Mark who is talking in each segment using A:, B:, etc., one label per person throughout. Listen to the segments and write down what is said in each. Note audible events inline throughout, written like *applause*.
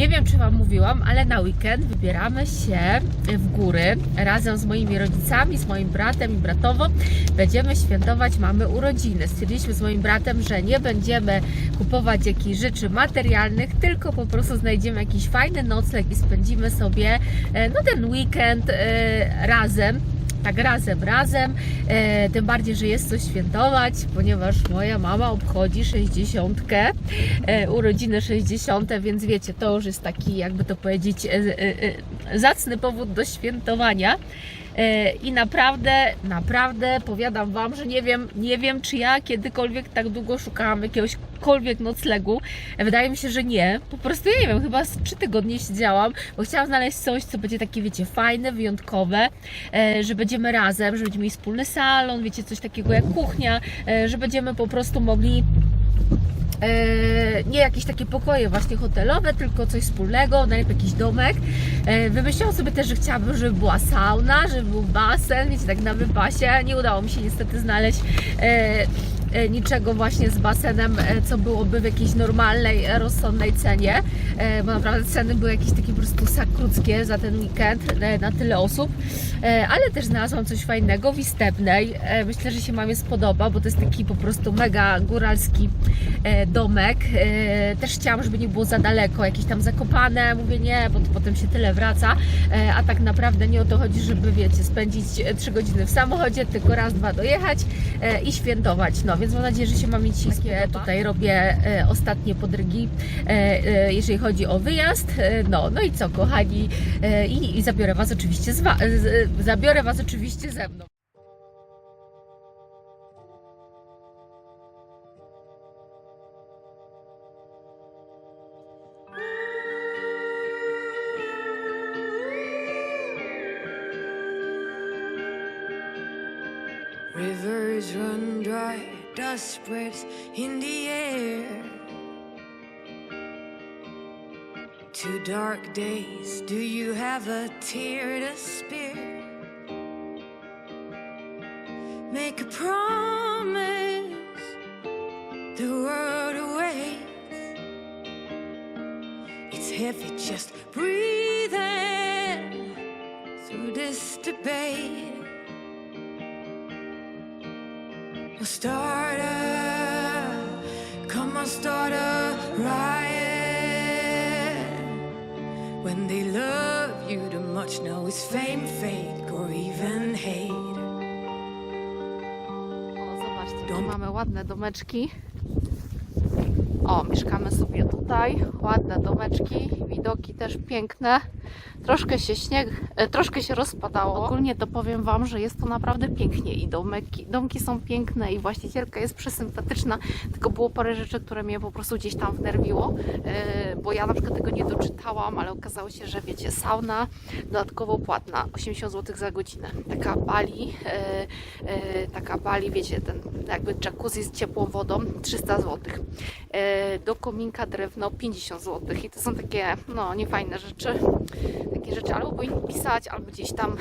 A: Nie wiem, czy Wam mówiłam, ale na weekend wybieramy się w góry razem z moimi rodzicami, z moim bratem i bratową. Będziemy świętować, mamy urodziny. Stwierdziliśmy z moim bratem, że nie będziemy kupować jakichś rzeczy materialnych, tylko po prostu znajdziemy jakiś fajny nocleg i spędzimy sobie e, no, ten weekend e, razem. Tak razem, razem, e, tym bardziej, że jest co świętować, ponieważ moja mama obchodzi 60, e, urodziny 60, więc wiecie, to już jest taki, jakby to powiedzieć, e, e, e, zacny powód do świętowania. E, I naprawdę, naprawdę powiadam Wam, że nie wiem, nie wiem, czy ja kiedykolwiek tak długo szukałam jakiegośkolwiek noclegu. E, Wydaje mi się, że nie. Po prostu ja nie wiem, chyba z trzy tygodnie siedziałam, bo chciałam znaleźć coś, co będzie takie, wiecie, fajne, wyjątkowe, e, że będziemy razem, że będziemy mieli wspólny salon, wiecie, coś takiego jak kuchnia, że będziemy po prostu mogli nie jakieś takie pokoje właśnie hotelowe, tylko coś wspólnego, najlepiej jakiś domek. E, Wymyśliłam sobie też, że chciałabym, żeby była sauna, żeby był basen, wiecie, tak na wypasie. Nie udało mi się niestety znaleźć e, e, niczego właśnie z basenem, e, co byłoby w jakiejś normalnej, e, rozsądnej cenie, e, bo naprawdę ceny były jakieś takie po prostu sakruckie za ten weekend e, na tyle osób, E, ale też znalazłam coś fajnego w Istebnej. E, Myślę, że się mamie spodoba, bo to jest taki po prostu mega góralski e, domek. E, Też chciałam, żeby nie było za daleko, jakieś tam zakopane. Mówię nie, bo to potem się tyle wraca. E, A tak naprawdę nie o to chodzi, żeby wiecie, spędzić 3 godziny w samochodzie, tylko raz, dwa dojechać e, i świętować. No więc mam nadzieję, że się mamie ciskie. Tutaj robię e, ostatnie podrygi, e, e, jeżeli chodzi o wyjazd. E, No, no i co, kochani, E, i, i zabiorę Was oczywiście z, zabiorę Was oczywiście ze mną.
B: Dust spreads in the air. Two dark days, do you have a tear to spare? Make a promise, the world awaits. It's heavy just breathing through this debate. Well, start a, come on, start a riot. When they love you too much, now it's fame, fake, or even hate.
A: O, zobaczcie, tu mamy ładne domeczki. O, mieszkamy sobie tutaj. Ładne domeczki, widoki też piękne. Troszkę się śnieg, e, troszkę się rozpadało. Ogólnie to powiem Wam, że jest to naprawdę pięknie i domki, domki są piękne i właścicielka jest przesympatyczna, tylko było parę rzeczy, które mnie po prostu gdzieś tam wnerwiło, e, bo ja na przykład tego nie doczytałam, ale okazało się, że wiecie, sauna dodatkowo płatna, 80 zł za godzinę. Taka bali, e, taka bali, wiecie, ten jakby jacuzzi z ciepłą wodą, 300 zł. Do kominka drewno 50 zł i to są takie, no, niefajne rzeczy. Takie rzeczy albo powinni pisać, albo gdzieś tam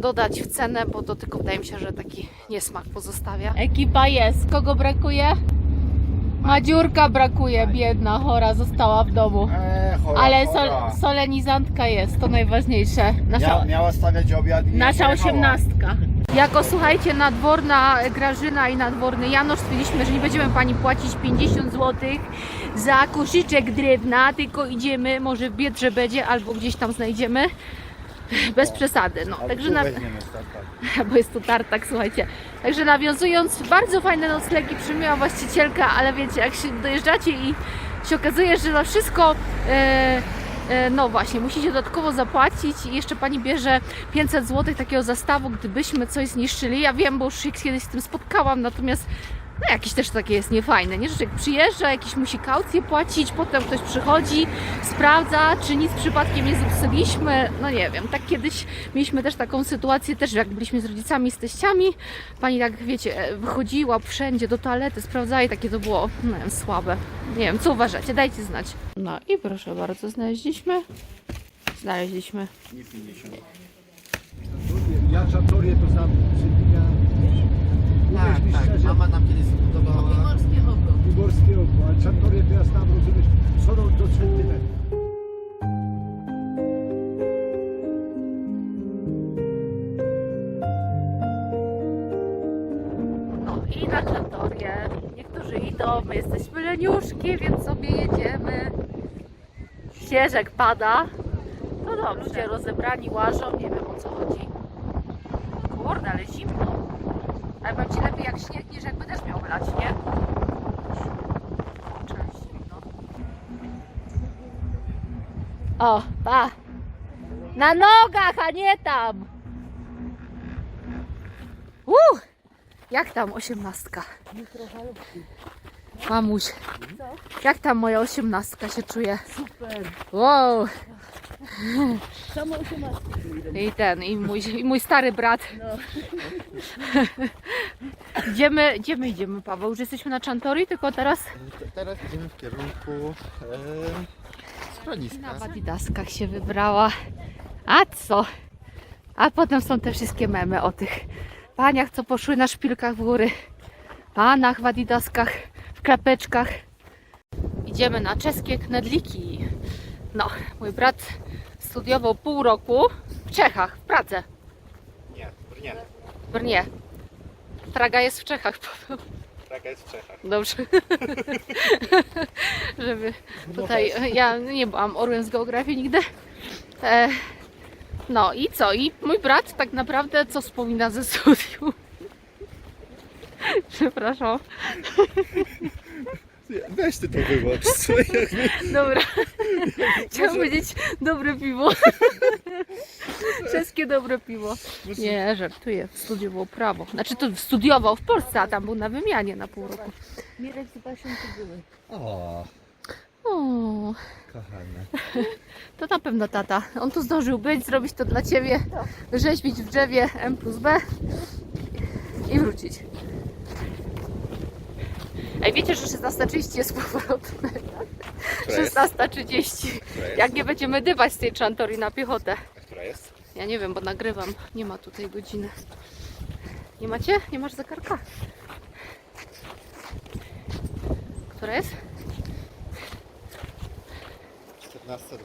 A: dodać w cenę, bo to tylko wydaje mi się, że taki niesmak pozostawia. Ekipa jest. Kogo brakuje? Madziurka brakuje, biedna, chora, została w domu.
C: Eee, chora,
A: Ale
C: chora.
A: sol, solenizantka jest, to najważniejsze. Nasza,
C: Mia, miała stawiać obiad i
A: Nasza
C: pojechała.
A: osiemnastka. Jako słuchajcie, nadworna Grażyna i nadworny Janosz stwierdziliśmy, że nie będziemy pani płacić 50 zł za koszyczek drewna, tylko idziemy, może w Biedrze będzie, albo gdzieś tam znajdziemy. Bez przesady, no.
C: Ale
A: Także na, *laughs* bo jest tu tartak, słuchajcie. Także nawiązując, bardzo fajne noclegi przyjmowała właścicielka, ale wiecie, jak się dojeżdżacie i się okazuje, że za wszystko e, no właśnie, musicie dodatkowo zapłacić i jeszcze pani bierze 500 zł takiego zastawu, gdybyśmy coś zniszczyli. Ja wiem, bo już się kiedyś z tym spotkałam, natomiast no jakieś też takie jest niefajne, nie? Że człowiek przyjeżdża, jakieś musi kaucję płacić, potem ktoś przychodzi, sprawdza, czy nic przypadkiem nie zepsuliśmy, no nie wiem, tak kiedyś mieliśmy też taką sytuację, też jak byliśmy z rodzicami, z teściami, pani tak, wiecie, e, wychodziła wszędzie do toalety, sprawdzała i takie to było, no wiem, słabe. Nie wiem, co uważacie, dajcie znać. No i proszę bardzo, znaleźliśmy, znaleźliśmy.
C: Nie 50.
D: Ja czatorię to znam.
C: Tak,
D: Mówiliśmy
C: tak.
D: szczerze,
C: Mama tam kiedyś zbudowała.
D: Pomorskie oko. Wyborskie oko, ale Czartorie to ja znam, rozumiesz, co do centymetra. No
A: i na Czartorie. Niektórzy idą, my jesteśmy leniuszki, więc sobie jedziemy. Śnieżek pada. No dobrze, ludzie rozebrani łażą, nie wiem o co chodzi. Kurde, ale zimno. Ale powiem Ci lepiej jak śnieg niż jakby też miał lać, nie? Cześć, zimno. O, pa! Na nogach, a nie tam! Uh! Jak tam osiemnastka? Mamuś, jak tam moja osiemnastka się czuje?
E: Super.
A: Wow!
E: Samo.
A: I ten, i mój, i mój stary brat. idziemy, idziemy, idziemy, Paweł. Już jesteśmy na Czantori, tylko teraz
C: Teraz idziemy w kierunku e,
A: na
C: schroniska.
A: Adidaskach się wybrała. A co? A potem są te wszystkie memy o tych paniach, co poszły na szpilkach w góry. Panach w Adidaskach, w klapeczkach. Idziemy na czeskie knedliki. No, mój brat studiował pół roku w Czechach, w Pradze,
C: Nie, w Brnie.
A: w Brnie. Praga jest w Czechach. *laughs*
C: Praga jest w Czechach.
A: Dobrze. *laughs* Żeby tutaj. Ja nie byłam orłem z geografii nigdy. E, no i co? I mój brat tak naprawdę co wspomina ze studiów? *laughs* Przepraszam.
C: Weź ty to wyłącz. co jakby- *laughs*
A: Dobra. Chciałam powiedzieć dobre piwo. *laughs* Czeskie dobre piwo. Nie, żartuję. Studiował prawo. Znaczy to studiował w Polsce, a tam był na wymianie na pół roku.
E: Mirek z Basią tu były.
C: O,
A: O.
C: kochane.
A: To na pewno tata. On tu zdążył być, zrobić to dla ciebie, rzeźbić w drzewie M plus B i wrócić. Ej, wiecie, że 16.30 jest
C: jest?
A: 16.30.
C: Która jest?
A: Jak nie będziemy dywać z tej Czantori na piechotę.
C: A która jest?
A: Ja nie wiem, bo nagrywam. Nie ma tutaj godziny. Nie macie? Nie masz zegarka? Która jest?
C: 14.27.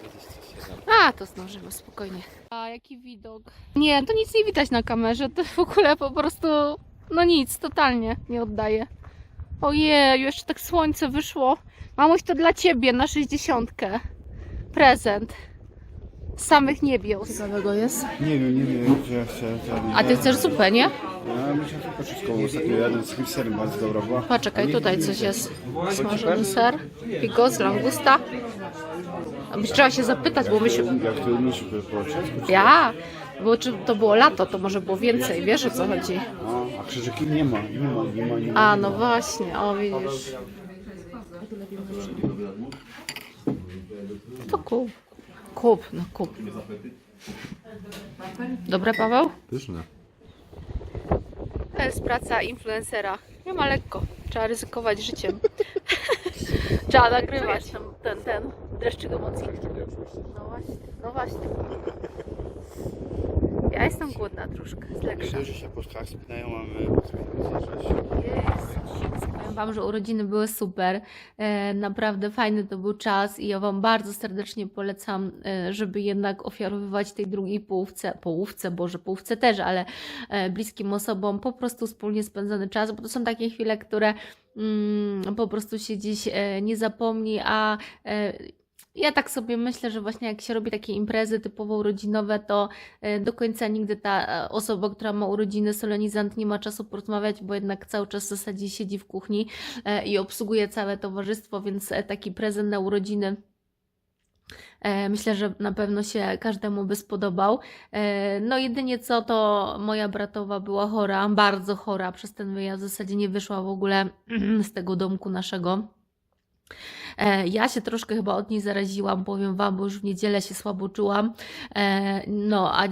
A: A, to zdążymy spokojnie. A jaki widok? Nie, to nic nie widać na kamerze. To w ogóle po prostu, no nic, totalnie nie oddaje. Ojej, jeszcze tak słońce wyszło. Mamuś, to dla ciebie na 60. Prezent. Z samych niebios. Ciekawego jest.
F: Nie wiem, nie wiem, gdzie ja chcę.
A: A ty chcesz zupę, nie?
F: Ja myślę, że poczyską ostatnio jadę z jakimś serem bardzo dobra była.
A: Poczekaj, tutaj coś jest. Smażony ser, bigos, langusta. A Trzeba się zapytać, bo myśmy...
F: Jak to umiesz po czesku? czy-
A: Ja, bo czy to było lato, to może było więcej, wiesz o co chodzi?
F: A krzyżyki nie ma, nie ma, nie ma, nie ma.
A: A, no właśnie, o widzisz. To kup. Kup, no kup. Dobre, Paweł?
C: Pyszne.
A: To jest praca influencera. Nie ma lekko. Trzeba ryzykować życiem. *laughs* Trzeba nagrywać ten, ten, ten dreszczyk emocji. No właśnie, no właśnie. Ja jestem głodna troszkę, z lekka.
C: Ludzie się po szkach spinają, a my potrafimy zjeżdżać.
A: Powiem Wam, że urodziny były super. E, naprawdę fajny to był czas i ja Wam bardzo serdecznie polecam, e, żeby jednak ofiarowywać tej drugiej połówce, połówce, Boże, połówce też, ale e, bliskim osobom po prostu wspólnie spędzony czas, bo to są takie chwile, które mm, po prostu się gdzieś e, nie zapomni, a ja tak sobie myślę, że właśnie jak się robi takie imprezy typowo urodzinowe, to e, do końca nigdy ta e, osoba, która ma urodziny, solenizant nie ma czasu porozmawiać, bo jednak cały czas w zasadzie siedzi w kuchni e, i obsługuje całe towarzystwo, więc taki prezent na urodziny myślę, że na pewno się każdemu by spodobał. No jedynie co, to moja bratowa była chora, bardzo chora przez ten wyjazd, w zasadzie nie wyszła w ogóle *clears throat* z tego domku naszego. E, Ja się troszkę chyba od niej zaraziłam, powiem Wam, bo już w niedzielę się słabo czułam. E, No, a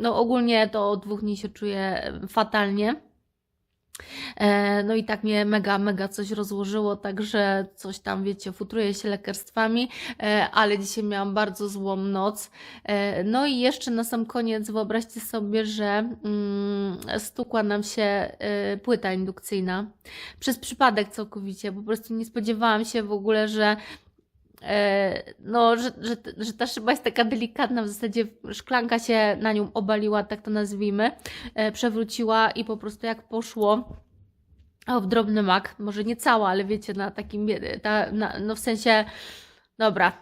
A: no ogólnie to od dwóch dni się czuję fatalnie. E, No i tak mnie mega, mega coś rozłożyło, także coś tam, wiecie, futruję się lekarstwami, e, ale dzisiaj miałam bardzo złą noc. E, No i jeszcze na sam koniec wyobraźcie sobie, że mm, stukła nam się płyta indukcyjna przez przypadek całkowicie. Po prostu nie spodziewałam się w ogóle, że no, że, że, że ta szyba jest taka delikatna, w zasadzie szklanka się na nią obaliła, tak to nazwijmy, e, przewróciła i po prostu jak poszło, w drobny mak, może nie cała, ale wiecie, na takim, ta, na, no w sensie, dobra,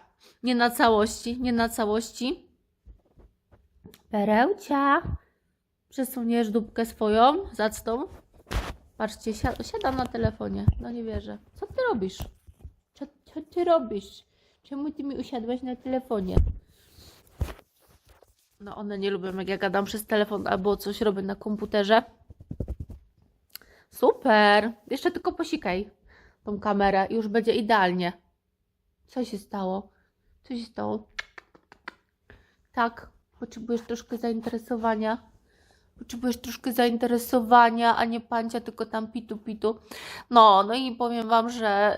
A: nie na całości, nie na całości. Perełcia, przesuniesz dupkę swoją, zacną. Patrzcie, siada, siadam na telefonie, no nie wierzę. Co ty robisz? Co ty robisz? Czemu ty mi usiadłaś na telefonie? No one nie lubią, jak ja gadam przez telefon albo coś robię na komputerze. Super. Jeszcze tylko posikaj tą kamerę i już będzie idealnie. Co się stało? Co się stało? Tak, potrzebujesz troszkę zainteresowania. Potrzebujesz troszkę zainteresowania, a nie pancia, tylko tam pitu pitu. No, no i powiem Wam, że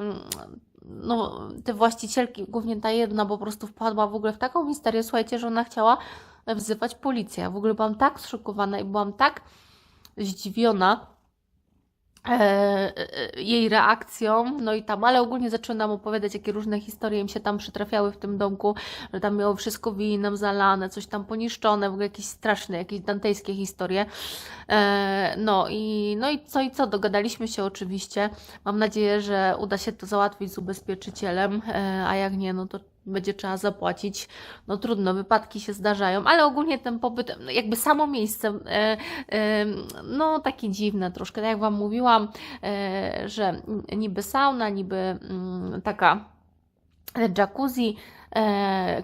A: yy, no, te właścicielki, głównie ta jedna, po prostu wpadła w ogóle w taką histerię, słuchajcie, że ona chciała wzywać policję. Ja w ogóle byłam tak zszokowana i byłam tak zdziwiona jej reakcją, no i tam, ale ogólnie zaczęłam nam opowiadać, jakie różne historie im się tam przytrafiały w tym domku, że tam miało wszystko winem zalane, coś tam poniszczone, w ogóle jakieś straszne, jakieś dantejskie historie. E, no i, no i co i co, dogadaliśmy się oczywiście. Mam nadzieję, że uda się to załatwić z ubezpieczycielem, e, a jak nie, no to będzie trzeba zapłacić. No trudno, wypadki się zdarzają, ale ogólnie ten pobyt, no jakby samo miejsce, e, e, no takie dziwne troszkę. Tak jak Wam mówiłam, e, że niby sauna, niby mm, taka jacuzzi,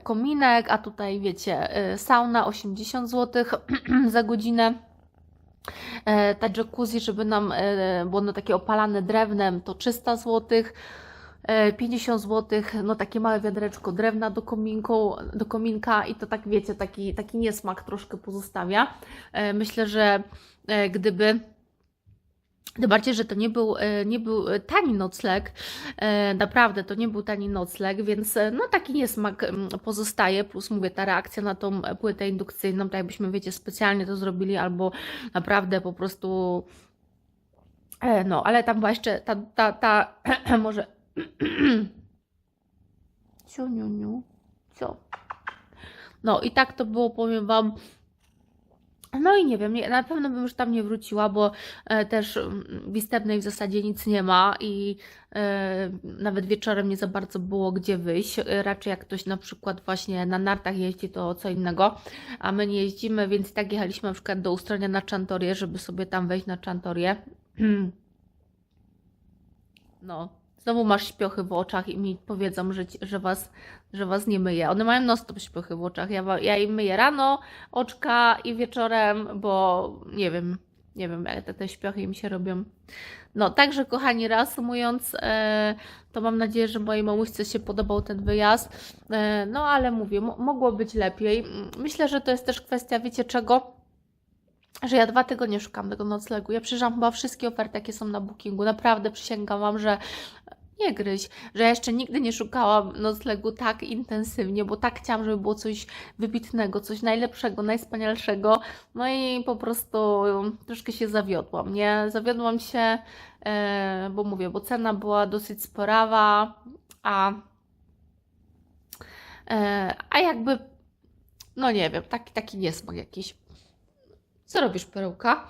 A: kominek, a tutaj wiecie, sauna 80 zł *clears throat* za godzinę. Ta jacuzzi, żeby nam było takie opalane drewnem, to 300 zł. E, 50 zł, no takie małe wiadereczko drewna do, kominku, do kominka i to tak wiecie, taki, taki niesmak troszkę pozostawia. E, Myślę, że e, gdyby tym bardziej, że to nie był, e, nie był tani nocleg, e, naprawdę to nie był tani nocleg, więc e, no taki niesmak pozostaje, plus mówię, ta reakcja na tą płytę indukcyjną, tak jakbyśmy, wiecie, specjalnie to zrobili, albo naprawdę po prostu, e, no, ale tam była jeszcze ta, ta, ta *clears throat* może, *clears throat* ciuniuniu, co? No i tak to było, powiem Wam, no i nie wiem, nie, na pewno bym już tam nie wróciła, bo e, też mm, w Istebnej w zasadzie nic nie ma i e, nawet wieczorem nie za bardzo było gdzie wyjść. E, raczej jak ktoś na przykład właśnie na nartach jeździ, to co innego, a my nie jeździmy, więc i tak jechaliśmy na przykład do Ustronia na Czantorię, żeby sobie tam wejść na Czantorię. *clears throat* No, znowu masz śpiochy w oczach i mi powiedzą, że, że, was, że was nie myję. One mają non-stop śpiochy w oczach. Ja, ja im myję rano oczka i wieczorem, bo nie wiem, nie wiem, jak te, te śpiochy im się robią. No, także kochani, reasumując, e, to mam nadzieję, że mojej mamuśce się podobał ten wyjazd. E, no, ale mówię, mo- mogło być lepiej. Myślę, że to jest też kwestia, wiecie czego? Że ja dwa tygodnie szukam tego noclegu. Ja przyjrzałam chyba wszystkie oferty, jakie są na bookingu. Naprawdę przysięgam Wam, że nie gryź, że ja jeszcze nigdy nie szukałam noclegu tak intensywnie, bo tak chciałam, żeby było coś wybitnego, coś najlepszego, najwspanialszego. No i po prostu troszkę się zawiodłam, nie? Zawiodłam się, e, bo mówię, bo cena była dosyć sporawa, a, e, a jakby, no nie wiem, taki, taki niesmak jakiś. Co robisz, perełka?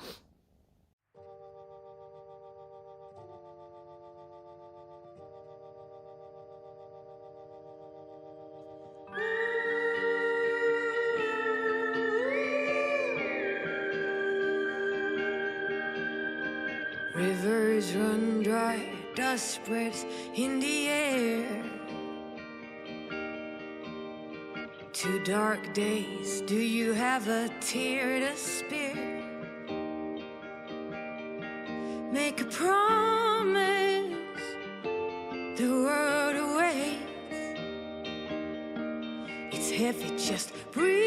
B: Rivers run dry, dust spreads in the air. Two dark days, do you have a tear to spare? Make a promise, the world awaits. It's heavy, just breathe.